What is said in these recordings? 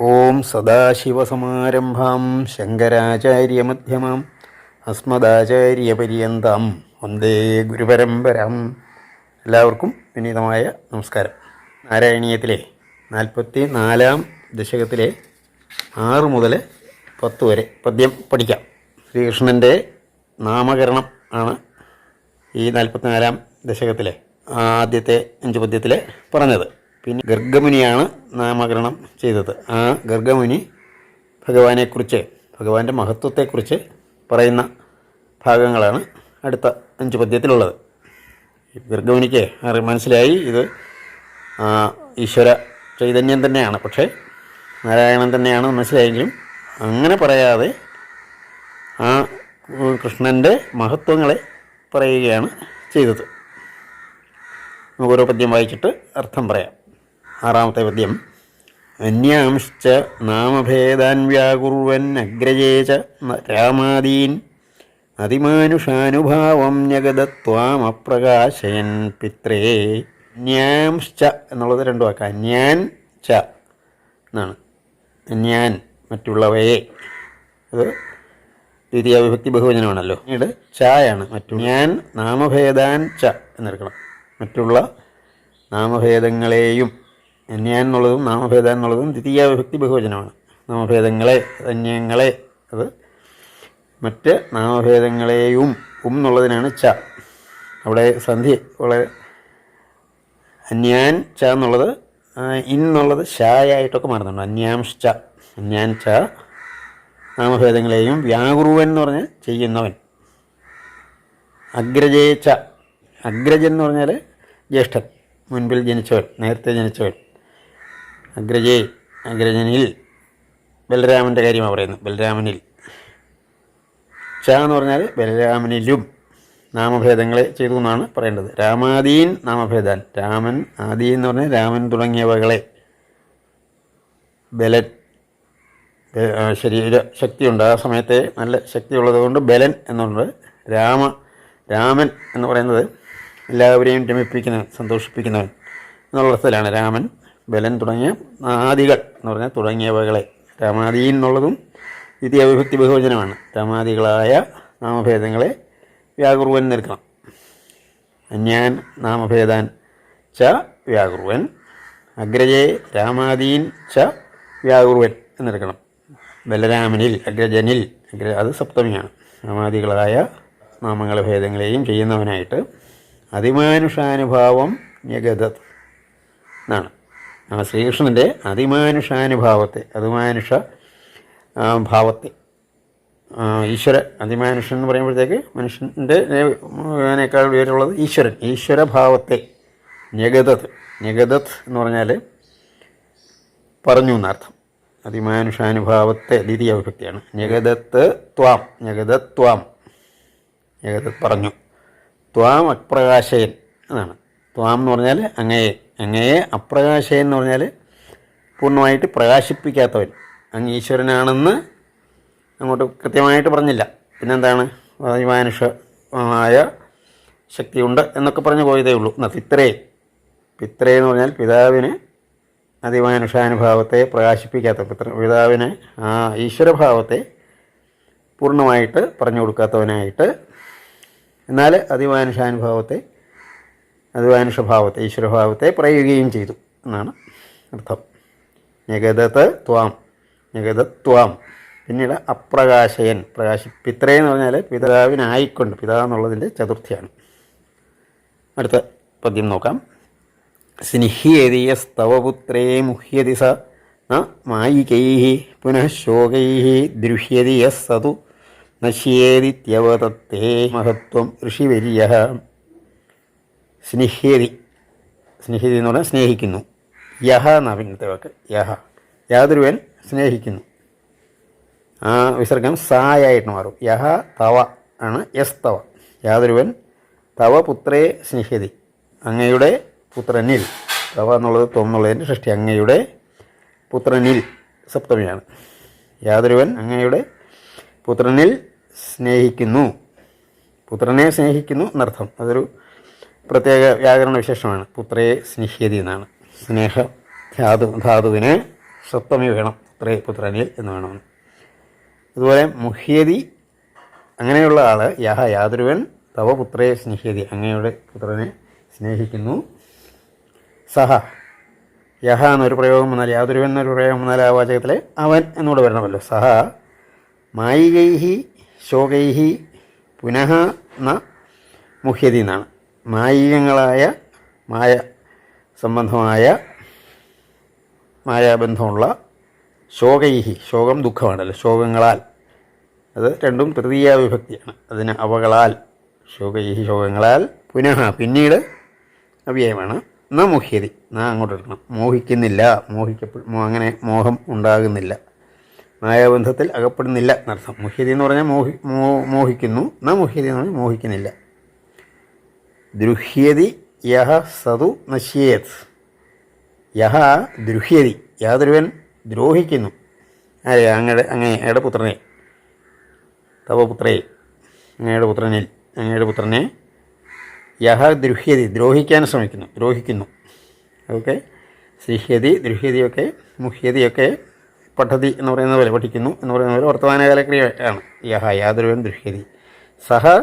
ഓം സദാശിവസമാരംഭാം ശങ്കരാചാര്യമധ്യമാം അസ്മദാചാര്യപര്യന്താം വന്ദേ ഗുരുപരമ്പരാം. എല്ലാവർക്കും വിനീതമായ നമസ്കാരം. നാരായണീയത്തിലെ നാൽപ്പത്തി നാലാം ദശകത്തിലെ ആറ് മുതൽ പത്ത് വരെ പദ്യം പഠിക്കാം. ശ്രീകൃഷ്ണന്റെ നാമകരണം ആണ് ഈ നാൽപ്പത്തിനാലാം ദശകത്തിലെ ആദ്യത്തെ അഞ്ച് പദ്യത്തിൽ പറഞ്ഞത്. പിന്നെ ഗർഗമുനിയാണ് നാമകരണം ചെയ്തത്. ആ ഗർഗമുനി ഭഗവാനെക്കുറിച്ച് ഭഗവാന്റെ മഹത്വത്തെക്കുറിച്ച് പറയുന്ന ഭാഗങ്ങളാണ് അടുത്ത അഞ്ച് പദ്യത്തിലുള്ളത്. ഗർഗമുനിക്ക് മനസ്സിലായി. ഇത് ഈശ്വര ചൈതന്യം തന്നെയാണ്. പക്ഷേ നാരായണൻ തന്നെയാണ് മനസ്സിലായെങ്കിലും അങ്ങനെ പറയാതെ ആ കൃഷ്ണന്റെ മഹത്വങ്ങളെ പറയുകയാണ് ചെയ്തത്. നമുക്ക് ഓരോ പദ്യം വായിച്ചിട്ട് അർത്ഥം പറയാം. ആറാമത്തെ പദ്യം. അന്യാംശ്ച നാമഭേദാൻ വ്യാകുർവൻ അഗ്രജേ ച രാമാദീൻ. അതിമാനുഷാനുഭാവം ഞഗതത്വാമപ്രകാശയൻ പിത്രേ. ന്യാംശ്ച എന്നുള്ളത് രണ്ടു വാക്ക. ഞാൻ ച എന്നാണ്. ഞാൻ മറ്റുള്ളവയെ. അത് ദ്വിതീയ വിഭക്തി ബഹുവചനമാണല്ലോ. പിന്നീട് ചായാണ് മറ്റു ഞാൻ നാമഭേദാൻ ച എന്നെടുക്കണം മറ്റുള്ള നാമഭേദങ്ങളെയും ഞാൻ എന്നുള്ളതും നാമഭേദം എന്നുള്ളതും ദ്വിതീയ വിഭക്തി ബഹുവചനമാണ്. നാമഭേദങ്ങളെ അന്യങ്ങളെ അത് മറ്റ് നാമഭേദങ്ങളെയും ഉം എന്നുള്ളതിനാണ് ച. അവിടെ സന്ധി വളരെ അന്യാൻ ച എന്നുള്ളത് ഇന്നുള്ളത് ഷായായിട്ടൊക്കെ മാറുന്നുണ്ട്. അന്യാംശ അന്യാൻ ച നാമഭേദങ്ങളെയും വ്യാകുറുവൻ എന്ന് പറഞ്ഞാൽ ചെയ്യുന്നവൻ. അഗ്രജേച്ച അഗ്രജൻ എന്ന് പറഞ്ഞാൽ ജ്യേഷ്ഠൻ മുൻപിൽ ജനിച്ചവൻ നേരത്തെ ജനിച്ചവൻ. അഗ്രജേ അഗ്രജനിൽ ബലരാമന്റെ കാര്യമാണ് പറയുന്നത്. ബലരാമനിൽ. ച എന്ന് പറഞ്ഞാൽ ബലരാമനിലും നാമഭേദങ്ങളെ ചെയ്തു എന്നാണ് പറയേണ്ടത്. രാമാദീൻ നാമഭേദാൻ രാമൻ ആദി എന്ന് പറഞ്ഞാൽ രാമൻ തുടങ്ങിയവകളെ. ബലൻ ശരീര ശക്തി ശരീര ശക്തിയുണ്ട്. ആ സമയത്തെ നല്ല ശക്തിയുള്ളത് കൊണ്ട് ബലൻ എന്നുണ്ട് രാമ രാമൻ എന്ന് പറയുന്നത് എല്ലാവരെയും രമിപ്പിക്കുന്നവൻ സന്തോഷിപ്പിക്കുന്നവൻ എന്നുള്ള അർത്ഥത്തിലാണ്. രാമൻ ബലൻ തുടങ്ങിയ ആദികൾ എന്ന് പറഞ്ഞാൽ തുടങ്ങിയവകളെ. രമാദി എന്നുള്ളതും ദ്വിതീയ വിഭക്തി ബഹുവചനമാണ്. രാമാദികളായ നാമഭേദങ്ങളെ വ്യാകുറുവൻ നിൽക്കണം. അന്യാൻ നാമഭേദാൻ ച വ്യാകുറുവൻ അഗ്രജേ രാമാദീൻ ച വ്യാകുറുവൻ എന്നെടുക്കണം ബലരാമനിൽ അഗ്രജനിൽ അഗ്ര അത് സപ്തമിയാണ്. നാമാദികളായ നാമങ്ങളെ ഭേദങ്ങളെയും ചെയ്യുന്നവനായിട്ട് അതിമാനുഷാനുഭാവം ഞഗതത് എന്നാണ്. ആ ശ്രീകൃഷ്ണന്റെ അതിമാനുഷാനുഭാവത്തെ അതിമാനുഷ ഭാവത്തെ. ഈശ്വര അതിമാനുഷൻ എന്ന് പറയുമ്പോഴത്തേക്ക് മനുഷ്യന്റെ അതിനേക്കാൾ ഉയരമുള്ളത് ഈശ്വരൻ ഈശ്വരഭാവത്തെ. ഞഗതത് ഞഗതത് എന്ന് പറഞ്ഞാൽ പറഞ്ഞു എന്നർത്ഥം. അതിമാനുഷാനുഭാവത്തെ ദ്വിതീയ വിഭക്തിയാണ് ഞഗതത്ത് ത്വാം ഞഗതത്വാം ഞഗതത് പറഞ്ഞു. ത്വാം അപ്രകാശയൻ എന്നാണ്. ത്വാം എന്ന് പറഞ്ഞാൽ അങ്ങയെ അങ്ങയെ അപ്രകാശയൻ എന്ന് പറഞ്ഞാൽ പൂർണമായിട്ട് പ്രകാശിപ്പിക്കാത്തവൻ. അങ്ങ് ഈശ്വരനാണെന്ന് അങ്ങോട്ട് കൃത്യമായിട്ട് പറഞ്ഞില്ല. പിന്നെന്താണ്? ശക്തി ശക്തിയുണ്ട് എന്നൊക്കെ പറഞ്ഞു പോയതേ ഉള്ളൂ. എന്നാൽ പിത്രേ പിത്രേ എന്ന് പറഞ്ഞാൽ പിതാവിന് അതിമാനുഷാനുഭാവത്തെ പ്രകാശിപ്പിക്കാത്ത പിത്ര പിതാവിന് ആ ഈശ്വരഭാവത്തെ പൂർണമായിട്ട് പറഞ്ഞു കൊടുക്കാത്തവനായിട്ട്. എന്നാൽ അതിമാനുഷാനുഭാവത്തെ അതിമാനുഷഭാവത്തെ ഈശ്വരഭാവത്തെ പറയുകയും ചെയ്തു എന്നാണ് അർത്ഥം. ഞഗതത്ത് ത്വാം ഞഗതത് പിന്നീട് അപ്രകാശയൻ പ്രകാശി പിത്രേ എന്ന് പറഞ്ഞാൽ പിതാവിനായിക്കൊണ്ട് പിതാവ് എന്നുള്ളതിന്റെ ചതുർത്ഥിയാണ്. അടുത്ത പദ്യം നോക്കാം. സ്നിഹ്യേതീയ സ്തവപുത്രേ മുഹ്യതി സ ന മായികൈ പുനഃ ശോകൈ ദൃഹ്യതി യസ്സതു നശ്യേതിവതത്തെ മഹത്വം ഋഷിവര്യ. സ്നിഹ്യതി സ്നേഹിതി എന്ന് പറഞ്ഞാൽ സ്നേഹിക്കുന്നു. യഹ എന്നാ പിന്നത്തെ വാക്ക്. യഹ. യാതൊരുവൻ സ്നേഹിക്കുന്നു. ആ വിസർഗം സായായിട്ട് മാറും. യഹ തവ ആണ് യസ് തവ. യാതൊരുവൻ തവ പുത്രേ സ്നേഹ്യതി അങ്ങയുടെ പുത്രനിൽ. തവ എന്നുള്ളത് തൊന്നുള്ളതിന്റെ സൃഷ്ടി. അങ്ങയുടെ പുത്രനിൽ സപ്തമിയാണ്. യാതൊരുവൻ അങ്ങയുടെ പുത്രനിൽ സ്നേഹിക്കുന്നു. പുത്രനെ സ്നേഹിക്കുന്നു എന്നർത്ഥം. അതൊരു പ്രത്യേക വ്യാകരണ വിശേഷമാണ്. പുത്രയെ സ്നേഹ്യതി എന്നാണ്. സ്നേഹ ധാതു ധാതുവിനെ സപ്തമി വേണം. പുത്രേ പുത്രനിൽ എന്ന് വേണമെന്ന്. അതുപോലെ മുഹ്യതി അങ്ങനെയുള്ള ആൾ യഹ യാതൊരുവൻ തവ പുത്രയെ സ്നേഹ്യതി അങ്ങയുടെ പുത്രനെ സ്നേഹിക്കുന്നു. സഹ യഹ എന്നൊരു പ്രയോഗം വന്നാൽ യാതൊരുവൻ എന്നൊരു പ്രയോഗം വന്നാൽ ആ വാചകത്തിലെ അവൻ എന്നൂടെ വരണമല്ലോ. സഹ മായികൈഹി ശോകൈഹി പുനഃ ന മുഹ്യതി എന്നാണ്. മായികങ്ങളായ മായ സംബന്ധമായ മായാബന്ധമുള്ള ശോകൈഹി ശോകം ദുഃഖമാണല്ലോ ശോകങ്ങളാൽ. അത് രണ്ടും തൃതീയ വിഭക്തിയാണ് അതിന് അവകളാൽ ശോകൈഹി ശോകങ്ങളാൽ പുനഃ പിന്നീട് അവ്യയമാണ്. ന മുഹ്യതി ന അങ്ങോട്ട് എടുക്കണം മോഹിക്കുന്നില്ല മോഹിക്കപ്പെ അങ്ങനെ മോഹം ഉണ്ടാകുന്നില്ല. മായാബന്ധത്തിൽ അകപ്പെടുന്നില്ല എന്നർത്ഥം. മുഹ്യതി എന്ന് പറഞ്ഞാൽ മോഹി മോഹിക്കുന്നു. ന മുഹ്യതി എന്ന് പറഞ്ഞാൽ മോഹിക്കുന്നില്ല. ദ്രുഹ്യതി യഹ സതു നശ്യേത്. യഹ ദ്രുഹ്യതി. യാതൊരുവൻ ദ്രോഹിക്കുന്നു. അരെ അങ്ങയുടെ അങ്ങയുടെ പുത്രനെ. തവ പുത്രേ അങ്ങയുടെ പുത്രനിൽ അങ്ങയുടെ പുത്രനെ യഹ ദ്രുഹ്യതി ദ്രോഹിക്കാൻ ശ്രമിക്കുന്നു ദ്രോഹിക്കുന്നു. ഓക്കെ. ശ്രീഹ്യതി ദ്രുഹ്യതിയൊക്കെ മുഹ്യതിയൊക്കെ പഠതി എന്ന് പറയുന്ന പോലെ പഠിക്കുന്നു എന്ന് പറയുന്ന പോലെ വർത്തമാനകാലക്രിയ ആണ്. യഹ യാതൊരുവൻ ദ്രുഹ്യതി. സഹ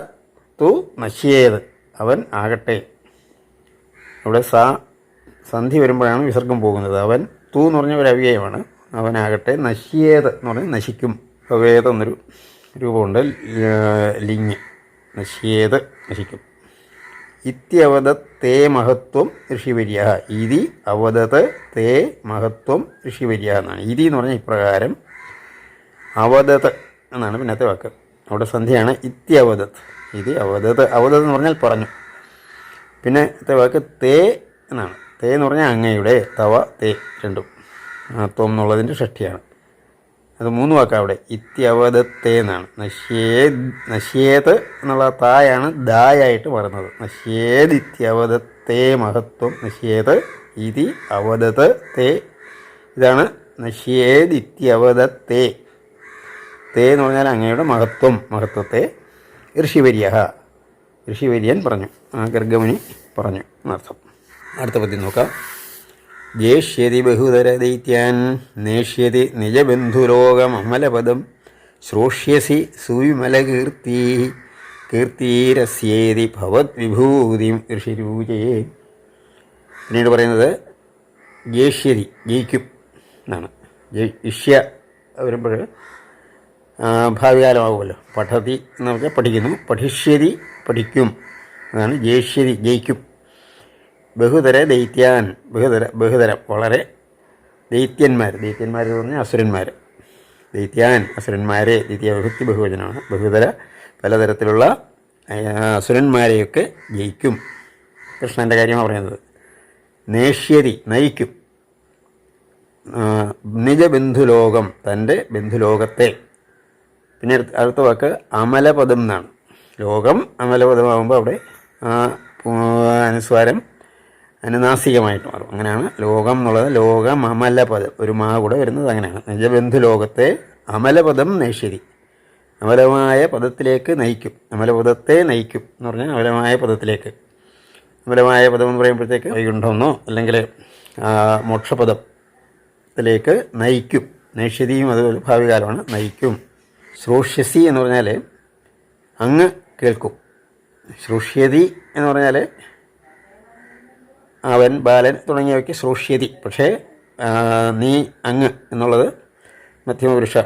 തു നശ്യേത്. അവൻ ആകട്ടെ. അവിടെ സ സന്ധി വരുമ്പോഴാണ് വിസർഗം പോകുന്നത്. അവൻ തൂ എന്ന് പറഞ്ഞ ഒരു അവ്യയമാണ്. അവനാകട്ടെ നശ്യേത് എന്ന് പറഞ്ഞാൽ നശിക്കും. ഭവേത് എന്നൊരു രൂപമുണ്ട്. ലിങ് നശ്യേത് നശിക്കും. ഇത്യവത തേ മഹത്വം ഋഷിവര്യ ഇതി അവതത് തേ മഹത്വം ഋഷിവര്യ എന്നാണ്. ഇതി എന്ന് പറഞ്ഞാൽ ഇപ്രകാരം അവതത് എന്നാണ് പിന്നത്തെ വാക്ക്. അവിടെ സന്ധ്യയാണ് ഇത്യവദത് ഇതി അവദത് അവദത് എന്ന് പറഞ്ഞാൽ പറഞ്ഞു. പിന്നെ വാക്ക് തേ എന്നാണ്. തേ എന്ന് പറഞ്ഞാൽ അങ്ങയുടെ തവ തേ രണ്ടും. ആത്വം ത്വം എന്നുള്ളതിന്റെ ഷഷ്ടിയാണ്. അത് മൂന്ന് വാക്കാണ് അവിടെ. ഇത്യവദത്തേ എന്നാണ്. നശ്യേത് നശ്യേത് എന്നുള്ള തായാണ് ദായായിട്ട് പറയുന്നത്. നശ്യേത് ഇത്യവദത്തേ മഹത്വം. നശ്യേത് ഇതി അവധത് തേ ഇതാണ് നശ്യേത് ഇത്യവദത്തേ തേ എന്ന് പറഞ്ഞാൽ അങ്ങയുടെ മഹത്വം മഹത്വത്തെ. ഋഷിവര്യ ഋഷിവര്യൻ പറഞ്ഞു. ഗർഗമുനി പറഞ്ഞു. എന്നർത്ഥം. അടുത്ത പദ്യം നോക്കാം. ജേഷ്യതി ബഹുതര ദൈത്യാൻ നേഷ്യതി നിജബന്ധുലോകമമലപദം ശ്രോഷ്യസി സുവിമലകീർത്തി കീർത്തിരസ്യേതി ഋഷി ഋഷിരൂചയെ പിന്നീട് പറയുന്നത് ജേഷ്യതി ജയിക്കും എന്നാണ്. ഇഷ്യ വരുമ്പോൾ ഭാവികാലമാകുമല്ലോ പഠതി എന്ന് പറഞ്ഞാൽ പഠിക്കുന്നു. പഠിഷ്യതി പഠിക്കും. അതാണ് ജയിഷ്യതി ജയിക്കും. ബഹുതര ദൈത്യാൻ ബഹുതര ബഹുതരം. വളരെ ദൈത്യന്മാർ ദൈത്യന്മാർ എന്ന് പറഞ്ഞാൽ അസുരന്മാർ ദൈത്യാൻ അസുരന്മാരെ. ദ്വിതീയ വിഭക്തി ബഹുവചനമാണ്. ബഹുതര പലതരത്തിലുള്ള അസുരന്മാരെയൊക്കെ ജയിക്കും. കൃഷ്ണന്റെ കാര്യമാണ് പറയുന്നത്. നേഷ്യതി നയിക്കും. നിജബന്ധുലോകം തന്റെ ബന്ധുലോകത്തെ. പിന്നെ അടുത്ത വാക്ക് അമലപദം എന്നാണ്. ലോകം അമലപദമാകുമ്പോൾ അവിടെ അനുസ്വാരം അനുനാസികമായിട്ട് മാറും. അങ്ങനെയാണ് ലോകം എന്നുള്ളത്. ലോകം അമലപദം. ഒരു മാ കൂടെ വരുന്നത് അങ്ങനെയാണ്. നിജബന്ധു ലോകത്തെ അമലപദം നൈശ്വരി അമലമായ പദത്തിലേക്ക് നയിക്കും. അമലപദത്തെ നയിക്കും എന്ന് പറഞ്ഞാൽ അമലമായ പദത്തിലേക്ക്. അമലമായ പദം എന്ന് പറയുമ്പോഴത്തേക്ക് വൈകുണ്ഠമെന്നോ അല്ലെങ്കിൽ മോക്ഷപദത്തിലേക്ക് നയിക്കും. നൈഷ്യതിയും അതുപോലെ ഭാവികാലമാണ്. നയിക്കും. ശ്രോഷ്യസി എന്ന് പറഞ്ഞാൽ അങ്ങ് കേൾക്കും. ശ്രോഷ്യതി എന്ന് പറഞ്ഞാൽ അവൻ ബാലൻ തുടങ്ങിയവയ്ക്ക് ശ്രോഷ്യതി. പക്ഷേ നീ അങ്ങ് എന്നുള്ളത് മധ്യമപുരുഷ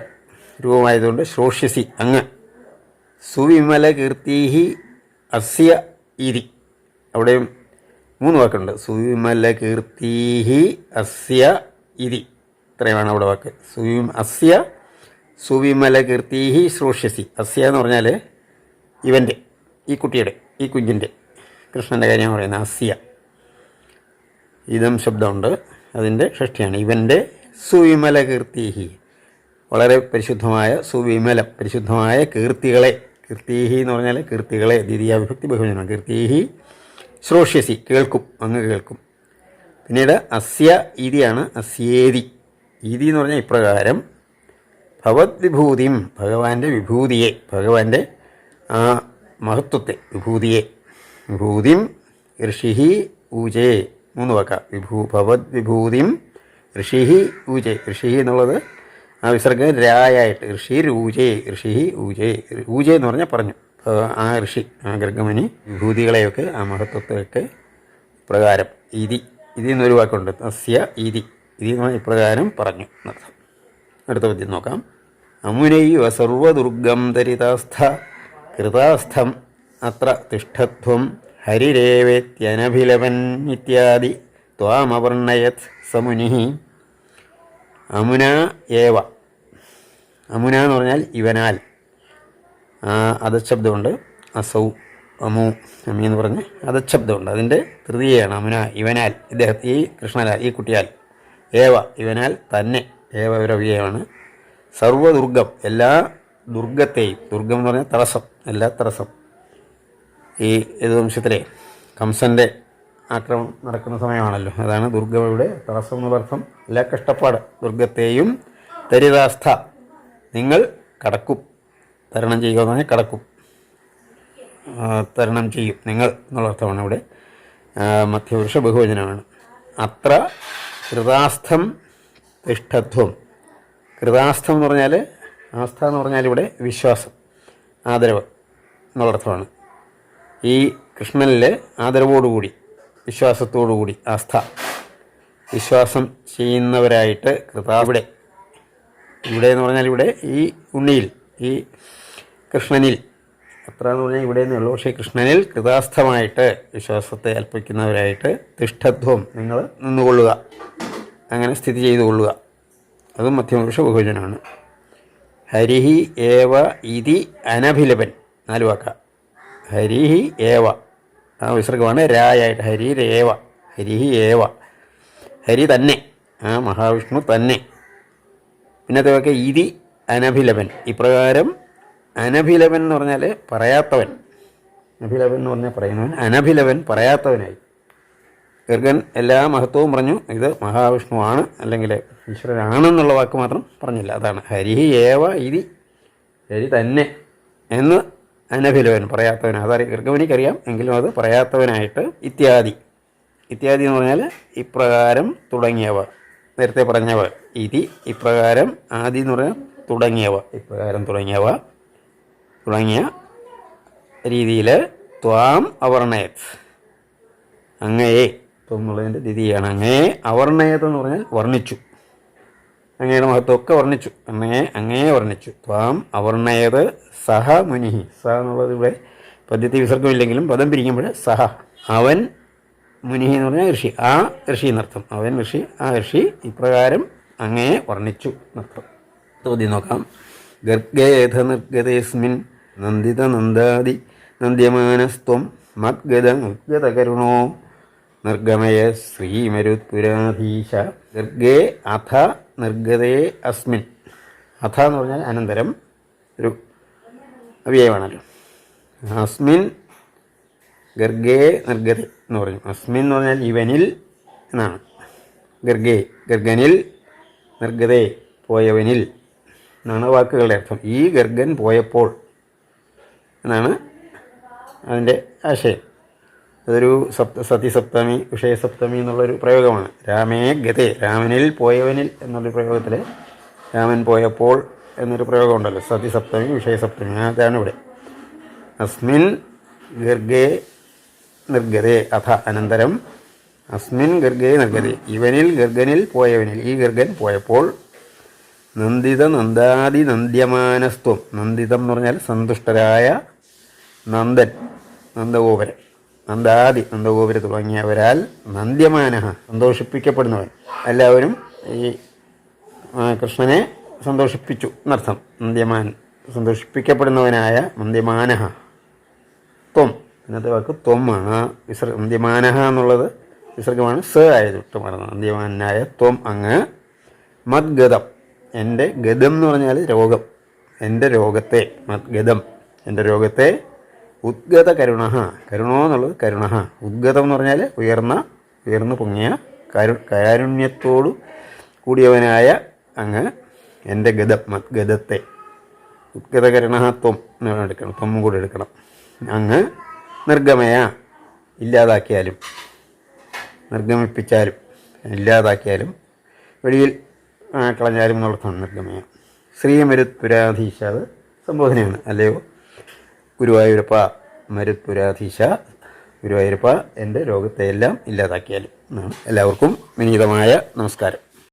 രൂപമായതുകൊണ്ട് ശ്രോഷ്യസി അങ്ങ്. സുവിമല കീർത്തിഹി അസ്യ ഇതി. അവിടെയും മൂന്ന് വാക്കുണ്ട്. സുവിമല കീർത്തിഹി അസ്യ ഇതി. ഇത്രയുമാണ് അവിടെ വാക്ക്. സുവിം അസ്യ സുവിമല കീർത്തിഹി ശ്രോഷ്യസി അസ്യ എന്ന് പറഞ്ഞാൽ ഇവന്റെ ഈ കുട്ടിയുടെ ഈ കുഞ്ഞിന്റെ കൃഷ്ണന്റെ കാര്യം പറയുന്നത് അസ്യ. ഇതം ശബ്ദമുണ്ട്. അതിന്റെ ഷഷ്ടിയാണ്. ഇവന്റെ സുവിമല കീർത്തിഹി വളരെ പരിശുദ്ധമായ സുവിമല പരിശുദ്ധമായ കീർത്തികളെ കീർത്തിഹി എന്ന് പറഞ്ഞാൽ കീർത്തികളെ ദ്വിതീയ വിഭക്തി ബഹുവചനം കീർത്തിഹി ശ്രോഷ്യസി കേൾക്കും അങ്ങ് കേൾക്കും. പിന്നീട് അസ്യ ഇതിയാണ് അസ്യേതി. ഇതി എന്ന് പറഞ്ഞാൽ ഇപ്രകാരം ഭവത് വിഭൂതിയും ഭഗവാന്റെ വിഭൂതിയെ ഭഗവാന്റെ ആ മഹത്വത്തെ വിഭൂതിയെ. വിഭൂതിയും ഋഷിഹി ഊജേ. മൂന്ന് വാക്ക. വിഭൂ ഭഗവത് വിഭൂതിയും ഋഷിഹി ഊജേ. ഋഷിഹി എന്നുള്ളത് ആ വിസർഗം രായായിട്ട്. ഋഷി ഊജേ. ഋഷിഹി ഊജേ. ഊജേ എന്ന് പറഞ്ഞാൽ പറഞ്ഞു. ആ ഋഷി ആ ഗർഗമനി വിഭൂതികളെയൊക്കെ ആ മഹത്വത്തെയൊക്കെ പ്രകാരം. ഇതി. ഇതി എന്നൊരു വാക്കുണ്ട്. തസ്യ ഇതി. ഇതി എന്ന് പറഞ്ഞാൽ ഇപ്രകാരം പറഞ്ഞു. എന്നർത്ഥം അടുത്ത പദ്യം നോക്കാം. അമുനൈവ സർവദുർഗം ധരിതാസ്ഥ കൃതാസ്ഥം അത്ര തിഷ്ഠത്വം ഹരിരേവേത്യനഭിലവൻ ഇത്യാദി ത്വാമവർണയത് സമുനി. അമുന ഏവ. അമുന എന്ന് പറഞ്ഞാൽ ഇവനാൽ. അധശബ്ദമുണ്ട്. അസൗ അമു അമി എന്ന് പറഞ്ഞ് അധശബ്ദമുണ്ട്. അതിന്റെ തൃതീയാണ് അമുന ഇവനാൽ. ഇദ്ദേഹത്തെ ഈ കൃഷ്ണനാൽ ഈ കുട്ടിയാൽ. ഏവ ഇവനാൽ തന്നെ. ഏവ ഒരു അവ്യയമാണ് സർവദുർഗം എല്ലാ ദുർഗത്തെയും ദുർഗം എന്ന് പറഞ്ഞാൽ തടസ്സം എല്ലാ തടസ്സം. ഈ യദുവംശത്തിലെ കംസന്റെ ആക്രമണം നടക്കുന്ന സമയമാണല്ലോ. അതാണ് ദുർഗയുടെ തടസ്സം എന്ന് അർത്ഥം. എല്ലാ കഷ്ടപ്പാട് ദുർഗത്തെയും തരിതാസ്ഥ നിങ്ങൾ കടക്കും. തരണം ചെയ്യുക എന്ന് പറഞ്ഞാൽ കടക്കും. തരണം ചെയ്യും നിങ്ങൾ എന്നുള്ള അർത്ഥമാണ് ഇവിടെ. മധ്യപുരുഷ ബഹുവചനമാണ്. അത്ര കൃതാസ്ഥം തിഷ്ഠത്വം കൃതാസ്ഥം എന്ന് പറഞ്ഞാൽ ആസ്ഥ എന്ന് പറഞ്ഞാൽ ഇവിടെ വിശ്വാസം ആദരവ് എന്നുള്ള അർത്ഥമാണ് ഈ കൃഷ്ണനിൽ ആദരവോടുകൂടി വിശ്വാസത്തോടുകൂടി ആസ്ഥ. വിശ്വാസം ചെയ്യുന്നവരായിട്ട് കൃതാ ഇവിടെ. ഇവിടെ എന്ന് പറഞ്ഞാൽ ഇവിടെ ഈ ഉണ്ണിയിൽ ഈ കൃഷ്ണനിൽ. അത്ര എന്ന് പറഞ്ഞാൽ ഇവിടെ നിന്നുള്ളൂ പക്ഷേ കൃഷ്ണനിൽ കൃതാസ്ഥമായിട്ട് വിശ്വാസത്തെ അർപ്പിക്കുന്നവരായിട്ട് തിഷ്ഠത്വം നിങ്ങൾ നിന്നുകൊള്ളുക. അങ്ങനെ സ്ഥിതി ചെയ്തുകൊള്ളുക. അതും മധ്യമപുരുഷ ബഹുവചനമാണ് ഹരിഹി ഏവ ഇതി അനഭിലപൻ. നാല് വാക്ക. ഹരിഹി ഏവ. ആ വിസർഗമാണ് രായായിട്ട്. ഹരി രേവ. ഹരിഹി ഏവ. ഹരി തന്നെ. ആ മഹാവിഷ്ണു തന്നെ. പിന്നത്തെ വാക്ക് ഇതി അനഭിലപൻ. ഇപ്രകാരം അനഭിലപൻ എന്ന് പറഞ്ഞാൽ പറയാത്തവൻ. അഭിലപൻ എന്ന് പറഞ്ഞാൽ പറയുന്നവൻ. അനഭിലപൻ പറയാത്തവനായി. ഗർഗൻ എല്ലാ മഹത്വവും പറഞ്ഞു. ഇത് മഹാവിഷ്ണുവാണ് അല്ലെങ്കിൽ ഈശ്വരനാണെന്നുള്ള വാക്ക് മാത്രം പറഞ്ഞില്ല. അതാണ്. ഹരി ഏവ ഇതി ഹരി തന്നെ എന്ന് അനഭിലവൻ പറയാത്തവൻ. അതറി ഗർഗവനിക്കറിയാം എങ്കിലും അത് പറയാത്തവനായിട്ട് ഇത്യാദി. ഇത്യാദി എന്ന് പറഞ്ഞാൽ ഇപ്രകാരം തുടങ്ങിയവ. നേരത്തെ പറഞ്ഞവ ഇതി ഇപ്രകാരം ആദി എന്ന് പറഞ്ഞാൽ തുടങ്ങിയവ. ഇപ്രകാരം തുടങ്ങിയവ തുടങ്ങിയ രീതിയിൽ ത്വാം അവർണയത് അങ്ങയെ എന്നുള്ളതിന്റെ രീതിയാണ് അങ്ങേ അവർണയത് എന്ന് പറഞ്ഞാൽ വർണിച്ചു. അങ്ങയുടെ മഹത്വമൊക്കെ വർണിച്ചു. അങ്ങേ അങ്ങേ വർണിച്ചു. ത്വാം അവർണയത് സഹ മുനിഹി. സഹ എന്നുള്ളത് ഇവിടെ പദ്ധതി വിസർഗമില്ലെങ്കിലും പദം പിരിക്കുമ്പോൾ സഹ. അവൻ മുനിഹി എന്ന് പറഞ്ഞാൽ ഋഷി. ആ ഋഷി എന്നർത്ഥം. അവൻ ഋഷി ആ ഋഷി ഇപ്രകാരം അങ്ങേ വർണിച്ചു എന്നർത്ഥം. ചോദ്യം നോക്കാം. ഗർഗേധ നിർഗതേസ്മിൻ നന്ദിത നന്ദാദി നന്ദ്യമാനസ്ത്വം മദ്ഗത ഉദ്ഗത കരുണോ നിർഗമയ ശ്രീമരുത്പുരാധീശ. ഗർഗേ അഥ നിർഗതേ അസ്മിൻ. അഥ എന്ന് പറഞ്ഞാൽ അനന്തരം ഒരു അവ്യയമാണല്ലോ അസ്മിൻ ഗർഗേ നിർഗതി എന്ന് പറഞ്ഞു. അസ്മിൻ എന്ന് പറഞ്ഞാൽ ഇവനിൽ എന്നാണ്. ഗർഗേ ഗർഗനിൽ നിർഗതേ പോയവനിൽ എന്നാണ് വാക്കുകളുടെ അർത്ഥം. ഈ ഗർഗൻ പോയപ്പോൾ എന്നാണ് അതിന്റെ ആശയം. അതൊരു സപ്ത സതിസപ്തമി വിഷയസപ്തമി എന്നുള്ളൊരു പ്രയോഗമാണ്. രാമേ ഗതേ രാമനിൽ പോയവനിൽ എന്നുള്ളൊരു പ്രയോഗത്തിൽ രാമൻ പോയപ്പോൾ എന്നൊരു പ്രയോഗമുണ്ടല്ലോ. സതിസപ്തമി വിഷയസപ്തമി അതാണ് ഇവിടെ. അസ്മിൻ ഗർഗേ നിർഗതേ അഥ അനന്തരം അസ്മിൻ ഗർഗേ നിർഗതേ ഇവനിൽ ഗർഗനിൽ പോയവനിൽ ഈ ഗർഗൻ പോയപ്പോൾ നന്ദിത നന്ദാദി നന്ദ്യമാനസ്ത്വം നന്ദിതം എന്ന് പറഞ്ഞാൽ സന്തുഷ്ടരായ നന്ദൻ നന്ദഗോപുരൻ. നന്ദാദി നന്ദഗോപുര തുടങ്ങിയവരാൽ നന്ദ്യമാന സന്തോഷിപ്പിക്കപ്പെടുന്നവൻ. എല്ലാവരും ഈ കൃഷ്ണനെ സന്തോഷിപ്പിച്ചു എന്നർത്ഥം. നന്ദ്യമാൻ സന്തോഷിപ്പിക്കപ്പെടുന്നവനായ നന്ദ്യമാനഹ. ത്വം ഇന്നത്തെ വാക്ക് ത്വമാണ് വിസർ നന്ദ്യമാനഹ എന്നുള്ളത് വിസർഗമാണ്. സ ആയത് വിട്ട് മറന്നത് നന്ദ്യമാനായ ത്വം അങ്ങ് മദ്ഗതം. എന്റെ ഗതം എന്ന് പറഞ്ഞാൽ രോഗം. എന്റെ രോഗത്തെ മദ്ഗതം. എന്റെ രോഗത്തെ ഉദ്ഗത കരുണ കരുണോ എന്നുള്ളത് കരുണ ഉദ്ഗതം എന്ന് പറഞ്ഞാൽ ഉയർന്ന ഉയർന്നു പൊങ്ങിയ കരു കാരുണ്യത്തോടു കൂടിയവനായ അങ്ങ് എന്റെ ഗതം മദ്ഗതത്തെ. ഉദ്ഗതകരണത്വം എടുക്കണം ത്വം കൂടെ എടുക്കണം. അങ്ങ് നിർഗമയ ഇല്ലാതാക്കിയാലും നിർഗമിപ്പിച്ചാലും ഇല്ലാതാക്കിയാലും വെളിയിൽ കളഞ്ഞാലും എന്നുള്ളതാണ് നിർഗമയ. ശ്രീമരുത്പുരാധീശ അത് സംബോധനയാണ് അല്ലയോ? ഗുരുവായൂരപ്പ മരുത്പുരാധീശ ഗുരുവായൂരപ്പ എന്റെ രോഗത്തെയെല്ലാം ഇല്ലാതാക്കിയാലും എല്ലാവർക്കും വിനീതമായ നമസ്കാരം.